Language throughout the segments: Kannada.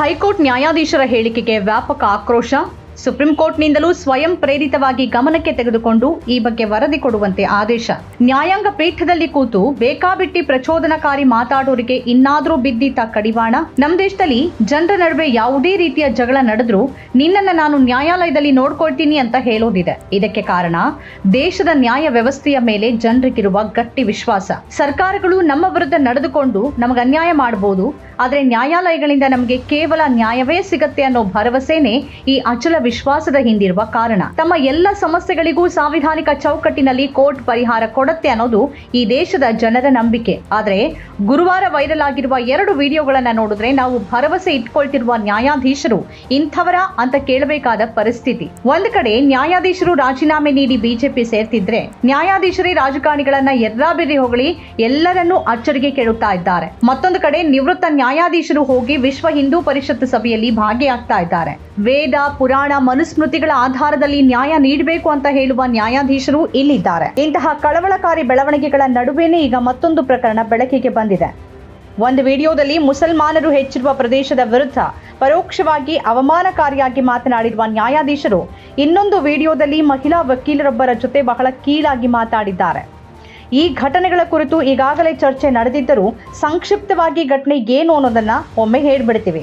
ಹೈಕೋರ್ಟ್ ನ್ಯಾಯಾಧೀಶರ ಹೇಳಿಕೆಗೆ ವ್ಯಾಪಕ ಆಕ್ರೋಶ ಸುಪ್ರೀಂ ಕೋರ್ಟ್ನಿಂದಲೂ ಸ್ವಯಂ ಪ್ರೇರಿತವಾಗಿ ಗಮನಕ್ಕೆ ತೆಗೆದುಕೊಂಡು ಈ ಬಗ್ಗೆ ವರದಿ ಕೊಡುವಂತೆ ಆದೇಶ. ನ್ಯಾಯಾಂಗ ಪೀಠದಲ್ಲಿ ಕೂತು ಬೇಕಾಬಿಟ್ಟಿ ಪ್ರಚೋದನಕಾರಿ ಮಾತಾಡೋರಿಗೆ ಇನ್ನಾದ್ರೂ ಬಿದ್ದಿತ್ತ ಕಡಿವಾಣ. ನಮ್ಮ ದೇಶದಲ್ಲಿ ಜನರ ನಡುವೆ ಯಾವುದೇ ರೀತಿಯ ಜಗಳ ನಡೆದ್ರೂ ನಿನ್ನನ್ನ ನಾನು ನ್ಯಾಯಾಲಯದಲ್ಲಿ ನೋಡ್ಕೊಳ್ತೀನಿ ಅಂತ ಹೇಳೋದಿದೆ. ಇದಕ್ಕೆ ಕಾರಣ ದೇಶದ ನ್ಯಾಯ ವ್ಯವಸ್ಥೆಯ ಮೇಲೆ ಜನರಿಗಿರುವ ಗಟ್ಟಿ ವಿಶ್ವಾಸ. ಸರ್ಕಾರಗಳು ನಮ್ಮ ವಿರುದ್ಧ ನಡೆದುಕೊಂಡು ನಮಗೆ ಅನ್ಯಾಯ ಮಾಡಬಹುದು ಆದರೆ ನ್ಯಾಯಾಲಯಗಳಿಂದ ನಮಗೆ ಕೇವಲ ನ್ಯಾಯವೇ ಸಿಗತ್ತೆ ಅನ್ನೋ ಭರವಸೆನೇ ಈ ಅಚಲ ವಿಶ್ವಾಸದ ಹಿಂದಿರುವ ಕಾರಣ. ತಮ್ಮ ಎಲ್ಲ ಸಮಸ್ಯೆಗಳಿಗೂ ಸಾಂವಿಧಾನಿಕ ಚೌಕಟ್ಟಿನಲ್ಲಿ ಕೋರ್ಟ್ ಪರಿಹಾರ ಕೊಡುತ್ತೆ ಅನ್ನೋದು ಈ ದೇಶದ ಜನರ ನಂಬಿಕೆ. ಆದರೆ ಗುರುವಾರ ವೈರಲ್ ಆಗಿರುವ ಎರಡು ವಿಡಿಯೋಗಳನ್ನು ನೋಡಿದ್ರೆ ನಾವು ಭರವಸೆ ಇಟ್ಕೊಳ್ತಿರುವ ನ್ಯಾಯಾಧೀಶರು ಇಂಥವರ ಅಂತ ಕೇಳಬೇಕಾದ ಪರಿಸ್ಥಿತಿ. ಒಂದು ಕಡೆ ನ್ಯಾಯಾಧೀಶರು ರಾಜೀನಾಮೆ ನೀಡಿ ಬಿಜೆಪಿ ಸೇರ್ತಿದ್ರೆ ನ್ಯಾಯಾಧೀಶರೇ ರಾಜಕಾರಣಿಗಳನ್ನ ಎರ್ರಾಬಿರಿ ಹೊಗಳಿ ಎಲ್ಲರನ್ನೂ ಅಚ್ಚರಿಗೆ ಕೇಳುತ್ತಾ ಇದ್ದಾರೆ. ಮತ್ತೊಂದು ಕಡೆ ನಿವೃತ್ತ ನ್ಯಾಯಾಧೀಶರು ಹೋಗಿ ವಿಶ್ವ ಹಿಂದೂ ಪರಿಷತ್ ಸಭೆಯಲ್ಲಿ ಭಾಗಿಯಾಗ್ತಾ ಇದ್ದಾರೆ. ವೇದ, ಪುರಾಣ, ಮನುಸ್ಮೃತಿಗಳ ಆಧಾರದಲ್ಲಿ ನ್ಯಾಯ ನೀಡಬೇಕು ಅಂತ ಹೇಳುವ ನ್ಯಾಯಾಧೀಶರು ಇಲ್ಲಿದ್ದಾರೆ. ಇಂತಹ ಕಳವಳಕಾರಿ ಬೆಳವಣಿಗೆಗಳ ನಡುವೆನೇ ಈಗ ಮತ್ತೊಂದು ಪ್ರಕರಣ ಬೆಳಕಿಗೆ ಬಂದಿದೆ. ಒಂದು ವಿಡಿಯೋದಲ್ಲಿ ಮುಸಲ್ಮಾನರು ಹೆಚ್ಚಿರುವ ಪ್ರದೇಶದ ವಿರುದ್ಧ ಪರೋಕ್ಷವಾಗಿ ಅವಮಾನಕಾರಿಯಾಗಿ ಮಾತನಾಡಿರುವ ನ್ಯಾಯಾಧೀಶರು ಇನ್ನೊಂದು ವಿಡಿಯೋದಲ್ಲಿ ಮಹಿಳಾ ವಕೀಲರೊಬ್ಬರ ಜೊತೆ ಬಹಳ ಕೀಳಾಗಿ ಮಾತಾಡಿದ್ದಾರೆ. ಈ ಘಟನೆಗಳ ಕುರಿತು ಈಗಾಗಲೇ ಚರ್ಚೆ ನಡೆದಿದ್ದರೂ ಸಂಕ್ಷಿಪ್ತವಾಗಿ ಘಟನೆ ಏನು ಅನ್ನೋದನ್ನ ಒಮ್ಮೆ ಹೇಳ್ಬಿಡ್ತೀವಿ.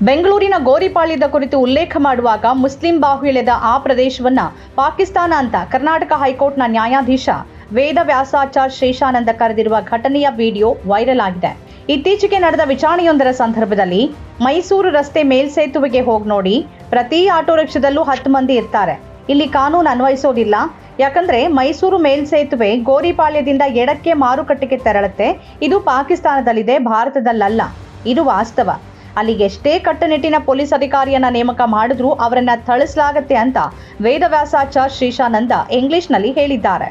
ಬೆಂಗಳೂರಿನ ಗೋರಿಪಾಳ್ಯದ ಕುರಿತು ಉಲ್ಲೇಖ ಮಾಡುವಾಗ ಮುಸ್ಲಿಂ ಬಾಹುಳ್ಯದ ಆ ಪ್ರದೇಶವನ್ನ ಪಾಕಿಸ್ತಾನ ಅಂತ ಕರ್ನಾಟಕ ಹೈಕೋರ್ಟ್ನ ನ್ಯಾಯಾಧೀಶ ವೇದ ವ್ಯಾಸಾಚಾರ್ ಶೇಷಾನಂದ ಕರೆದಿರುವ ಘಟನೆಯ ವಿಡಿಯೋ ವೈರಲ್ ಆಗಿದೆ. ಇತ್ತೀಚೆಗೆ ನಡೆದ ವಿಚಾರಣೆಯೊಂದರ ಸಂದರ್ಭದಲ್ಲಿ ಮೈಸೂರು ರಸ್ತೆ ಮೇಲ್ಸೇತುವೆಗೆ ಹೋಗಿ ನೋಡಿ ಪ್ರತಿ ಆಟೋ ರಿಕ್ಷಾದಲ್ಲೂ ಹತ್ತು ಮಂದಿ ಇರ್ತಾರೆ. ಇಲ್ಲಿ ಕಾನೂನು ಅನ್ವಯಿಸೋದಿಲ್ಲ. ಯಾಕಂದ್ರೆ ಮೈಸೂರು ಮೇಲ್ಸೇತುವೆ ಗೋರಿಪಾಳ್ಯದಿಂದ ಎಡಕ್ಕೆ ಮಾರುಕಟ್ಟೆಗೆ ತೆರಳುತ್ತೆ. ಇದು ಪಾಕಿಸ್ತಾನದಲ್ಲಿದೆ, ಭಾರತದಲ್ಲಲ್ಲ. ಇದು ವಾಸ್ತವ. ಅಲ್ಲಿಗೆ ಎಷ್ಟೇ ಕಟ್ಟುನಿಟ್ಟಿನ ಪೊಲೀಸ್ ಅಧಿಕಾರಿಯನ್ನ ನೇಮಕ ಮಾಡಿದ್ರು ಅವರನ್ನ ಥಳಿಸಲಾಗತ್ತೆ ಅಂತ ವೇದವ್ಯಾಸಾಚಾರ್ ಶ್ರೀಶಾನಂದ ಇಂಗ್ಲಿಷ್ನಲ್ಲಿ ಹೇಳಿದ್ದಾರೆ.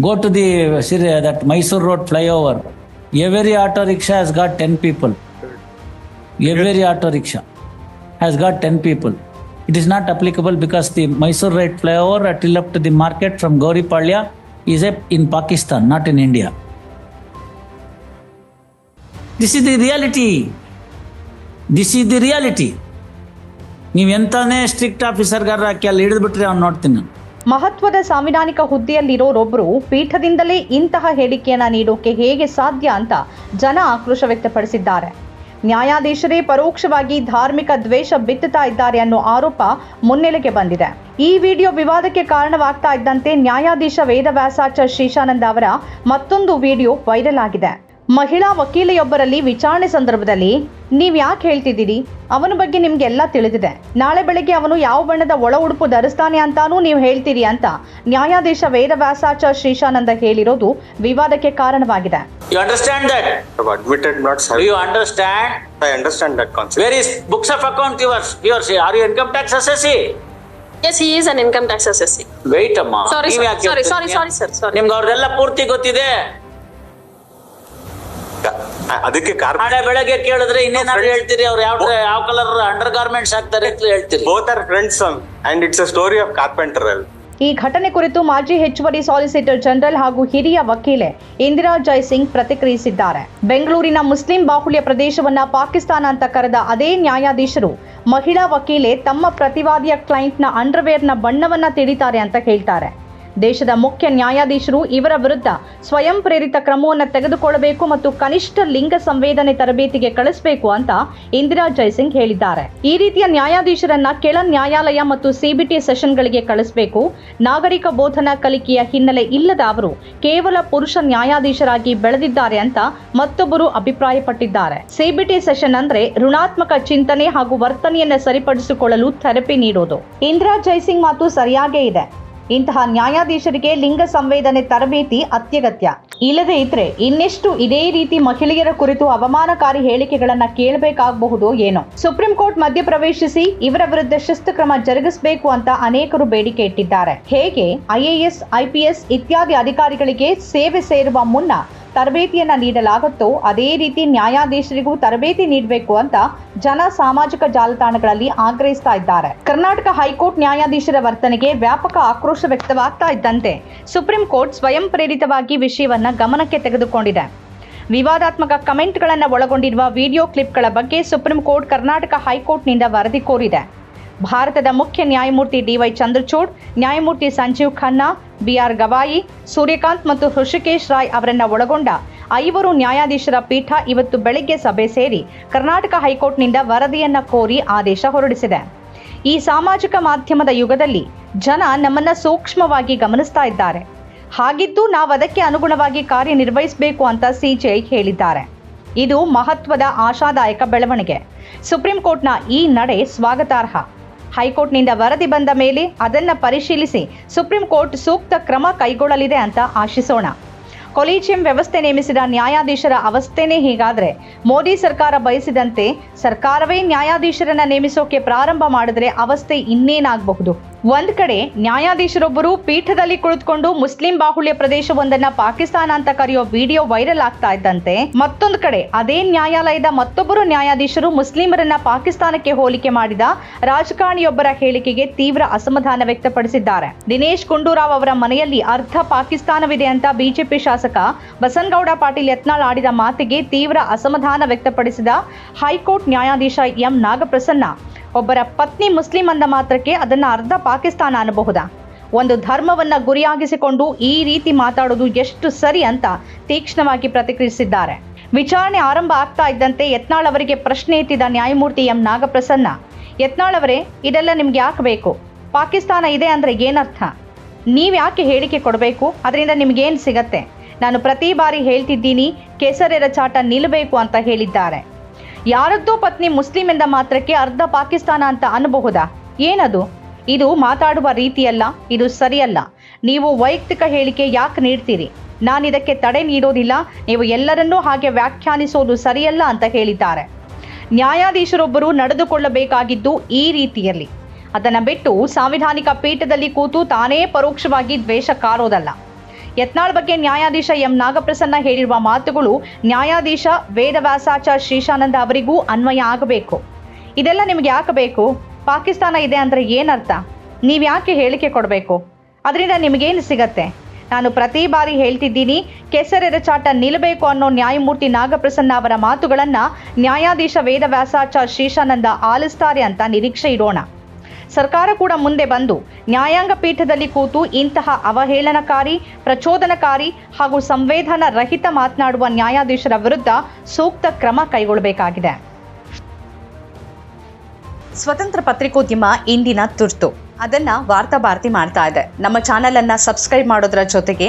Go to the that Mysuru road flyover every auto rickshaw has got ten people every auto rickshaw has got ten people it is not applicable because the Mysuru right flyover till up to the market from Gowripalya is a in Pakistan not in India this is the reality reality. Is the reality. ನೀವು ಎಂತಾನೇ ಸ್ಟ್ರಿಕ್ಟ್ ಆಫೀಸರ್ಗಾರ ಅಲ್ಲಿ ಹಿಡಿದ್ಬಿಟ್ರೆ ಅವ್ನು ನೋಡ್ತೀನಿ ನಾನು ಮಹತ್ವದ ಸಾಂವಿಧಾನಿಕ ಹುದ್ದೆಯಲ್ಲಿರೋರೊಬ್ಬರು ಪೀಠದಿಂದಲೇ ಇಂತಹ ಹೇಳಿಕೆಯನ್ನ ನೀಡೋಕೆ ಹೇಗೆ ಸಾಧ್ಯ ಅಂತ ಜನ ಆಕ್ರೋಶ ವ್ಯಕ್ತಪಡಿಸಿದ್ದಾರೆ ನ್ಯಾಯಾಧೀಶರೇ ಪರೋಕ್ಷವಾಗಿ ಧಾರ್ಮಿಕ ದ್ವೇಷ ಬಿತ್ತುತ್ತಾ ಇದ್ದಾರೆ ಅನ್ನೋ ಆರೋಪ ಮುನ್ನೆಲೆಗೆ ಬಂದಿದೆ ಈ ವಿಡಿಯೋ ವಿವಾದಕ್ಕೆ ಕಾರಣವಾಗ್ತಾ ಇದ್ದಂತೆ ನ್ಯಾಯಾಧೀಶ ವೇದವ್ಯಾಸಾಚಾರ್ಯ ಶ್ರೀಶಾನಂದ ಅವರ ಮತ್ತೊಂದು ವಿಡಿಯೋ ವೈರಲ್ ಆಗಿದೆ ಮಹಿಳಾ ವಕೀಲೆಯೊಬ್ಬರಲ್ಲಿ ವಿಚಾರಣೆ ಸಂದರ್ಭದಲ್ಲಿ ನೀವು ಯಾಕೆ ಹೇಳ್ತಿದ್ದೀರಿ? ಅವನ ಬಗ್ಗೆ ನಿಮ್ಗೆ ಎಲ್ಲ ತಿಳಿದಿದೆ. ನಾಳೆ ಬೆಳಗ್ಗೆ ಅವನು ಯಾವ ಬಣ್ಣದ ಒಳ ಉಡುಪು ಧರಿಸ್ತಾನೆ ಅಂತಾನೂ ನೀವು ಹೇಳ್ತೀರಿ ಅಂತ ನ್ಯಾಯಾಧೀಶ ವೇದ ಶ್ರೀಶಾನಂದ ಹೇಳಿರೋದು ವಿವಾದಕ್ಕೆ ಕಾರಣವಾಗಿದೆ. ಎಸ್ ವೇಟ್ ಅಮ್ಮ ಸಾರಿ ಸಾರಿ ಸಾರಿ ಸರ್ ಸಾರಿ ನಿಮ್ಗೆ ಅವ್ರದ್ದೆಲ್ಲ ಪೂರ್ತಿ ಗೊತ್ತಿದೆ. ಅದಕ್ಕೆ ಕಾರ್ಮೆಂಟ್ ನಾಳೆ ಬೆಳಗ್ಗೆ ಕೇಳಿದ್ರೆ ಇನ್ನೇನಾದ್ರು ಹೇಳ್ತೀರಿ? ಅವ್ರು ಯಾವ ಯಾವ ಕಲರ್ ಅಂಡರ್ ಗಾರ್ಮೆಂಟ್ಸ್ ಹಾಕ್ತಾರೆ ಅಂತ ಹೇಳ್ತೀರಿ? Both are friends and it's a story of carpenter ಅಲ್ಲಿ ಈ ಘಟನೆ ಕುರಿತು ಮಾಜಿ ಹೆಚ್ಚುವರಿ ಸಾಲಿಸಿಟರ್ ಜನರಲ್ ಹಾಗೂ ಹಿರಿಯ ವಕೀಲೆ ಇಂದಿರಾ ಜೈಸಿಂಗ್ ಪ್ರತಿಕ್ರಿಯಿಸಿದ್ದಾರೆ. ಬೆಂಗಳೂರಿನ ಮುಸ್ಲಿಂ ಬಾಹುಳ್ಯ ಪ್ರದೇಶವನ್ನ ಪಾಕಿಸ್ತಾನ ಅಂತ ಕರೆದ ಅದೇ ನ್ಯಾಯಾಧೀಶರು ಮಹಿಳಾ ವಕೀಲೆ ತಮ್ಮ ಪ್ರತಿವಾದಿಯ ಕ್ಲೈಂಟ್ನ ಅಂಡರ್ವೇರ್ನ ಬಣ್ಣವನ್ನ ತಿಳಿತಾರೆ ಅಂತ ಹೇಳ್ತಾರೆ. ದೇಶದ ಮುಖ್ಯ ನ್ಯಾಯಾಧೀಶರು ಇವರ ವಿರುದ್ಧ ಸ್ವಯಂ ಪ್ರೇರಿತ ಕ್ರಮವನ್ನು ತೆಗೆದುಕೊಳ್ಳಬೇಕು ಮತ್ತು ಕನಿಷ್ಠ ಲಿಂಗ ಸಂವೇದನೆ ತರಬೇತಿಗೆ ಕಳಿಸಬೇಕು ಅಂತ ಇಂದಿರಾ ಜೈಸಿಂಗ್ ಹೇಳಿದ್ದಾರೆ. ಈ ರೀತಿಯ ನ್ಯಾಯಾಧೀಶರನ್ನ ಕೆಳ ನ್ಯಾಯಾಲಯ ಮತ್ತು ಸಿಬಿಟಿ ಸೆಷನ್ಗಳಿಗೆ ಕಳಿಸಬೇಕು. ನಾಗರಿಕ ಬೋಧನಾ ಕಲಿಕೆಯ ಹಿನ್ನೆಲೆ ಇಲ್ಲದ ಅವರು ಕೇವಲ ಪುರುಷ ನ್ಯಾಯಾಧೀಶರಾಗಿ ಬೆಳೆದಿದ್ದಾರೆ ಅಂತ ಮತ್ತೊಬ್ಬರು ಅಭಿಪ್ರಾಯಪಟ್ಟಿದ್ದಾರೆ. ಸಿಬಿಟಿ ಸೆಷನ್ ಅಂದ್ರೆ ಋಣಾತ್ಮಕ ಚಿಂತನೆ ಹಾಗೂ ವರ್ತನೆಯನ್ನು ಸರಿಪಡಿಸಿಕೊಳ್ಳಲು ಥೆರಪಿ ನೀಡೋದು. ಇಂದಿರಾ ಜೈಸಿಂಗ್ ಮಾತು ಸರಿಯಾಗೇ ಇದೆ. ಇಂತಹ ನ್ಯಾಯಾಧೀಶರಿಗೆ ಲಿಂಗ ಸಂವೇದನೆ ತರಬೇತಿ ಅತ್ಯಗತ್ಯ. ಇಲ್ಲದೇ ಇದ್ರೆ ಇನ್ನೆಷ್ಟು ಇದೇ ರೀತಿ ಮಹಿಳೆಯರ ಕುರಿತು ಅವಮಾನಕಾರಿ ಹೇಳಿಕೆಗಳನ್ನ ಕೇಳಬೇಕಾಗಬಹುದು ಏನೋ. ಸುಪ್ರೀಂ ಕೋರ್ಟ್ ಮಧ್ಯಪ್ರವೇಶಿಸಿ ಇವರ ವಿರುದ್ಧ ಶಿಸ್ತು ಕ್ರಮ ಜರುಗಿಸಬೇಕು ಅಂತ ಅನೇಕರು ಬೇಡಿಕೆ ಇಟ್ಟಿದ್ದಾರೆ. ಹೇಗೆ? ಐಎಎಸ್ ಐಪಿಎಸ್ ಇತ್ಯಾದಿ ಅಧಿಕಾರಿಗಳಿಗೆ ಸೇವೆ ಸೇರುವ ಮುನ್ನ ತರಬೇತಿಯನ್ನ ನೀಡಲಾಗುತ್ತೋ, ಅದೇ ರೀತಿ ನ್ಯಾಯಾಧೀಶರಿಗೂ ತರಬೇತಿ ನೀಡಬೇಕು ಅಂತ ಜನ ಸಾಮಾಜಿಕ ಜಾಲತಾಣಗಳಲ್ಲಿ ಆಗ್ರಹಿಸ್ತಾ ಇದ್ದಾರೆ. ಕರ್ನಾಟಕ ಹೈಕೋರ್ಟ್ ನ್ಯಾಯಾಧೀಶರ ವರ್ತನೆಗೆ ವ್ಯಾಪಕ ಆಕ್ರೋಶ ವ್ಯಕ್ತವಾಗ್ತಾ ಇದ್ದಂತೆ ಸುಪ್ರೀಂ ಕೋರ್ಟ್ ಸ್ವಯಂ ಪ್ರೇರಿತವಾಗಿ ವಿಷಯವನ್ನ ಗಮನಕ್ಕೆ ತೆಗೆದುಕೊಂಡಿದೆ. ವಿವಾದಾತ್ಮಕ ಕಮೆಂಟ್ಗಳನ್ನು ಒಳಗೊಂಡಿರುವ ವಿಡಿಯೋ ಕ್ಲಿಪ್ಗಳ ಬಗ್ಗೆ ಸುಪ್ರೀಂ ಕೋರ್ಟ್ ಕರ್ನಾಟಕ ಹೈಕೋರ್ಟ್ನಿಂದ ವರದಿ ಕೋರಿದೆ. ಭಾರತದ ಮುಖ್ಯ ನ್ಯಾಯಮೂರ್ತಿ ಡಿವೈ ಚಂದ್ರಚೂಡ್, ನ್ಯಾಯಮೂರ್ತಿ ಸಂಜೀವ್ ಖನ್ನಾ ಬಿಆರ್ ಗವಾಯಿ, ಸೂರ್ಯಕಾಂತ್ ಮತ್ತು ಹೃಷಿಕೇಶ್ ರಾಯ್ ಅವರನ್ನ ಒಳಗೊಂಡ ಐವರು ನ್ಯಾಯಾಧೀಶರ ಪೀಠ ಇವತ್ತು ಬೆಳಗ್ಗೆ ಸಭೆ ಸೇರಿ ಕರ್ನಾಟಕ ಹೈಕೋರ್ಟ್ನಿಂದ ವರದಿಯನ್ನ ಕೋರಿ ಆದೇಶ ಹೊರಡಿಸಿದೆ. ಈ ಸಾಮಾಜಿಕ ಮಾಧ್ಯಮದ ಯುಗದಲ್ಲಿ ಜನ ನಮ್ಮನ್ನ ಸೂಕ್ಷ್ಮವಾಗಿ ಗಮನಿಸ್ತಾ ಇದ್ದಾರೆ. ಹಾಗಿದ್ದು ನಾವು ಅದಕ್ಕೆ ಅನುಗುಣವಾಗಿ ಕಾರ್ಯನಿರ್ವಹಿಸಬೇಕು ಅಂತ ಸಿಜೆಐ ಹೇಳಿದ್ದಾರೆ. ಇದು ಮಹತ್ವದ ಆಶಾದಾಯಕ ಬೆಳವಣಿಗೆ. ಸುಪ್ರೀಂ ಕೋರ್ಟ್ನ ಈ ನಡೆ ಸ್ವಾಗತಾರ್ಹ. ಹೈಕೋರ್ಟ್ನಿಂದ ವರದಿ ಬಂದ ಮೇಲೆ ಅದನ್ನು ಪರಿಶೀಲಿಸಿ ಸುಪ್ರೀಂ ಕೋರ್ಟ್ ಸೂಕ್ತ ಕ್ರಮ ಕೈಗೊಳ್ಳಲಿದೆ ಅಂತ ಆಶಿಸೋಣ. ಕೊಲೀಜಿಯಂ ವ್ಯವಸ್ಥೆ ನೇಮಿಸಿದ ನ್ಯಾಯಾಧೀಶರ ಅವಸ್ಥೆನೇ ಹೀಗಾದರೆ ಮೋದಿ ಸರ್ಕಾರ ಬಯಸಿದಂತೆ ಸರ್ಕಾರವೇ ನ್ಯಾಯಾಧೀಶರನ್ನ ನೇಮಿಸೋಕೆ ಪ್ರಾರಂಭ ಮಾಡಿದ್ರೆ ಅವಸ್ಥೆ ಇನ್ನೇನಾಗಬಹುದು? ಒಂದ್ ಕಡೆ ನ್ಯಾಯಾಧೀಶರೊಬ್ಬರು ಪೀಠದಲ್ಲಿ ಕುಳಿತುಕೊಂಡು ಮುಸ್ಲಿಂ ಬಾಹುಳ್ಯ ಪ್ರದೇಶವೊಂದನ್ನ ಪಾಕಿಸ್ತಾನ ಅಂತ ಕರೆಯೋ ವಿಡಿಯೋ ವೈರಲ್ ಆಗ್ತಾ ಇದ್ದಂತೆ ಮತ್ತೊಂದು ಕಡೆ ಅದೇ ನ್ಯಾಯಾಲಯದ ಮತ್ತೊಬ್ಬರು ನ್ಯಾಯಾಧೀಶರು ಮುಸ್ಲಿಮರನ್ನ ಪಾಕಿಸ್ತಾನಕ್ಕೆ ಹೋಲಿಕೆ ಮಾಡಿದ ರಾಜಕಾರಣಿಯೊಬ್ಬರ ಹೇಳಿಕೆಗೆ ತೀವ್ರ ಅಸಮಾಧಾನ ವ್ಯಕ್ತಪಡಿಸಿದ್ದಾರೆ. ದಿನೇಶ್ ಗುಂಡೂರಾವ್ ಅವರ ಮನೆಯಲ್ಲಿ ಅರ್ಧ ಪಾಕಿಸ್ತಾನವಿದೆ ಅಂತ ಬಿಜೆಪಿ ಶಾಸಕ ಬಸನ್ಗೌಡ ಪಾಟೀಲ್ ಯತ್ನಾಳ್ ಆಡಿದ ಮಾತಿಗೆ ತೀವ್ರ ಅಸಮಾಧಾನ ವ್ಯಕ್ತಪಡಿಸಿದ ಹೈಕೋರ್ಟ್ ನ್ಯಾಯಾಧೀಶ ಎಂ ನಾಗಪ್ರಸನ್ನ. ಒಬ್ಬರ ಪತ್ನಿ ಮುಸ್ಲಿಂ ಅಂದ ಮಾತ್ರಕ್ಕೆ ಅದನ್ನ ಅರ್ಧ ಪಾಕಿಸ್ತಾನ ಅನ್ನಬಹುದಾ ಒಂದು ಧರ್ಮವನ್ನ ಗುರಿಯಾಗಿಸಿಕೊಂಡು ಈ ರೀತಿ ಮಾತಾಡೋದು ಎಷ್ಟು ಸರಿ ಅಂತ ತೀಕ್ಷ್ಣವಾಗಿ ಪ್ರತಿಕ್ರಿಯಿಸಿದ್ದಾರೆ. ವಿಚಾರಣೆ ಆರಂಭ ಆಗ್ತಾ ಇದ್ದಂತೆ ಯತ್ನಾಳ್ ಅವರಿಗೆ ಪ್ರಶ್ನೆ ಎತ್ತಿದ ನ್ಯಾಯಮೂರ್ತಿ ಎಂ. ನಾಗಪ್ರಸನ್ನ, ಯತ್ನಾಳ್ ಅವರೇ, ಇದೆಲ್ಲ ನಿಮ್ಗೆ ಯಾಕೆ ಬೇಕು? ಪಾಕಿಸ್ತಾನ ಇದೆ ಅಂದ್ರೆ ಏನರ್ಥ? ನೀವು ಯಾಕೆ ಹೇಳಿಕೆ ಕೊಡಬೇಕು? ಅದರಿಂದ ನಿಮ್ಗೇನು ಸಿಗತ್ತೆ? ನಾನು ಪ್ರತಿ ಬಾರಿ ಹೇಳ್ತಿದ್ದೀನಿ ಕೆಸರೆರ ಚಾಟ ನಿಲ್ಲಬೇಕು ಅಂತ ಹೇಳಿದ್ದಾರೆ. ಯಾರದ್ದೋ ಪತ್ನಿ ಮುಸ್ಲಿಂ ಎಂದ ಮಾತ್ರಕ್ಕೆ ಅರ್ಧ ಪಾಕಿಸ್ತಾನ ಅಂತ ಅನ್ನಬಹುದಾ? ಏನದು? ಇದು ಮಾತಾಡುವ ರೀತಿಯಲ್ಲ, ಇದು ಸರಿಯಲ್ಲ. ನೀವು ವೈಯಕ್ತಿಕ ಹೇಳಿಕೆ ಯಾಕೆ ನೀಡ್ತೀರಿ? ನಾನು ಇದಕ್ಕೆ ತಡೆ ನೀಡೋದಿಲ್ಲ, ನೀವು ಎಲ್ಲರನ್ನೂ ಹಾಗೆ ವ್ಯಾಖ್ಯಾನಿಸೋದು ಸರಿಯಲ್ಲ ಅಂತ ಹೇಳಿದ್ದಾರೆ. ನ್ಯಾಯಾಧೀಶರೊಬ್ಬರು ನಡೆದುಕೊಳ್ಳಬೇಕಾಗಿದ್ದು ಈ ರೀತಿಯಲ್ಲಿ. ಅದನ್ನು ಬಿಟ್ಟು ಸಾಂವಿಧಾನಿಕ ಪೀಠದಲ್ಲಿ ಕೂತು ತಾನೇ ಪರೋಕ್ಷವಾಗಿ ದ್ವೇಷ ಕಾರೋದಲ್ಲ. ಯತ್ನಾಳ್ ಬಗ್ಗೆ ನ್ಯಾಯಾಧೀಶ ಎಂ ನಾಗಪ್ರಸನ್ನ ಹೇಳಿರುವ ಮಾತುಗಳು ನ್ಯಾಯಾಧೀಶ ವೇದವ್ಯಾಸಾಚಾರ್ ಶ್ರೀಶಾನಂದ ಅವರಿಗೂ ಅನ್ವಯ ಆಗಬೇಕು. ಇದೆಲ್ಲ ನಿಮ್ಗೆ ಯಾಕೆ ಬೇಕು? ಪಾಕಿಸ್ತಾನ ಇದೆ ಅಂದ್ರೆ ಏನರ್ಥ? ನೀವು ಯಾಕೆ ಹೇಳಿಕೆ ಕೊಡಬೇಕು? ಅದರಿಂದ ನಿಮಗೇನು ಸಿಗತ್ತೆ? ನಾನು ಪ್ರತಿ ಬಾರಿ ಹೇಳ್ತಿದ್ದೀನಿ ಕೆಸರೆರಚಾಟ ನಿಲ್ಲಬೇಕು ಅನ್ನೋ ನ್ಯಾಯಮೂರ್ತಿ ನಾಗಪ್ರಸನ್ನ ಅವರ ಮಾತುಗಳನ್ನು ನ್ಯಾಯಾಧೀಶ ವೇದವ್ಯಾಸಾಚಾರ್ ಶ್ರೀಶಾನಂದ ಆಲಿಸ್ತಾರೆ ಅಂತ ನಿರೀಕ್ಷೆ ಇಡೋಣ. ಸರ್ಕಾರ ಕೂಡ ಮುಂದೆ ಬಂದು ನ್ಯಾಯಾಂಗ ಪೀಠದಲ್ಲಿ ಕೂತು ಇಂತಹ ಅವಹೇಳನಕಾರಿ, ಪ್ರಚೋದನಕಾರಿ ಹಾಗೂ ಸಂವೇದನ ರಹಿತ ಮಾತನಾಡುವ ನ್ಯಾಯಾಧೀಶರ ವಿರುದ್ಧ ಸೂಕ್ತ ಕ್ರಮ ಕೈಗೊಳ್ಳಬೇಕಾಗಿದೆ. ಸ್ವತಂತ್ರ ಪತ್ರಿಕೋದ್ಯಮ ಇಂದಿನ ತುರ್ತು. ಅದನ್ನ ವಾರ್ತಾ ಭಾರತಿ ಮಾಡ್ತಾ ಇದೆ. ನಮ್ಮ ಚಾನೆಲ್ ಅನ್ನ ಸಬ್ಸ್ಕ್ರೈಬ್ ಮಾಡೋದ್ರ ಜೊತೆಗೆ